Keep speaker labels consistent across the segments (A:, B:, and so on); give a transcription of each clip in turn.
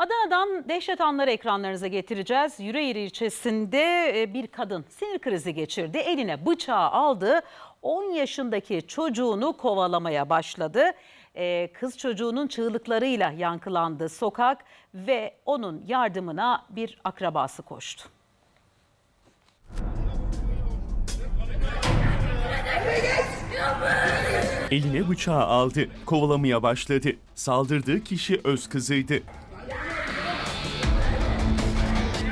A: Adana'dan dehşet anları ekranlarınıza getireceğiz. Yüreğir ilçesinde e, bir kadın sinir krizi geçirdi. Eline bıçağı aldı. 10 yaşındaki çocuğunu kovalamaya başladı. E, Kız çocuğunun çığlıklarıyla yankılandı sokak ve onun yardımına bir akrabası koştu.
B: Eline bıçağı aldı, kovalamaya başladı. Saldırdığı kişi öz kızıydı.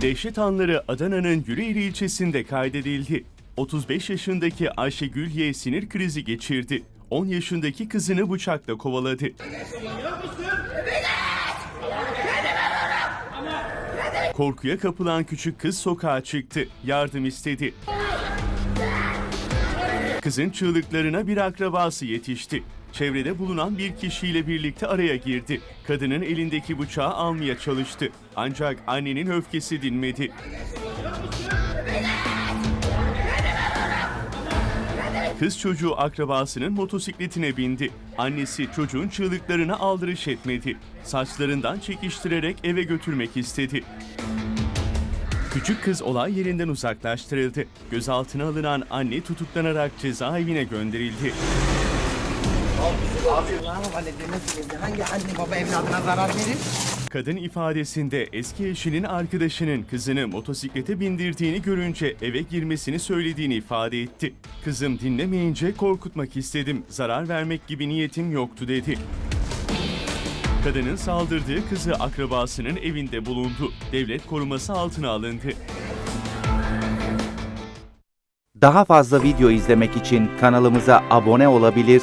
B: Dehşet anları Adana'nın Yüreğir ilçesinde kaydedildi. 35 yaşındaki Ayşegül Y sinir krizi geçirdi. 10 yaşındaki kızını bıçakla kovaladı. Korkuya kapılan küçük kız sokağa çıktı. Yardım istedi. Kızın çığlıklarına bir akrabası yetişti. Çevrede bulunan bir kişiyle birlikte araya girdi. Kadının elindeki bıçağı almaya çalıştı. Ancak annenin öfkesi dinmedi. Kız çocuğu akrabasının motosikletine bindi. Annesi çocuğun çığlıklarına aldırış etmedi. Saçlarından çekiştirerek eve götürmek istedi. Küçük kız olay yerinden uzaklaştırıldı. Gözaltına alınan anne tutuklanarak cezaevine gönderildi.
C: Allah'ım valide nasıl geldi? Hangi anne baba evladına zarar verir?
B: Kadın ifadesinde eski eşinin arkadaşının kızını motosiklete bindirdiğini görünce eve girmesini söylediğini ifade etti. Kızım dinlemeyince korkutmak istedim, zarar vermek gibi niyetim yoktu dedi. Kadının saldırdığı kızı akrabasının evinde bulundu. Devlet koruması altına alındı.
D: Daha fazla video izlemek için kanalımıza abone olabilir,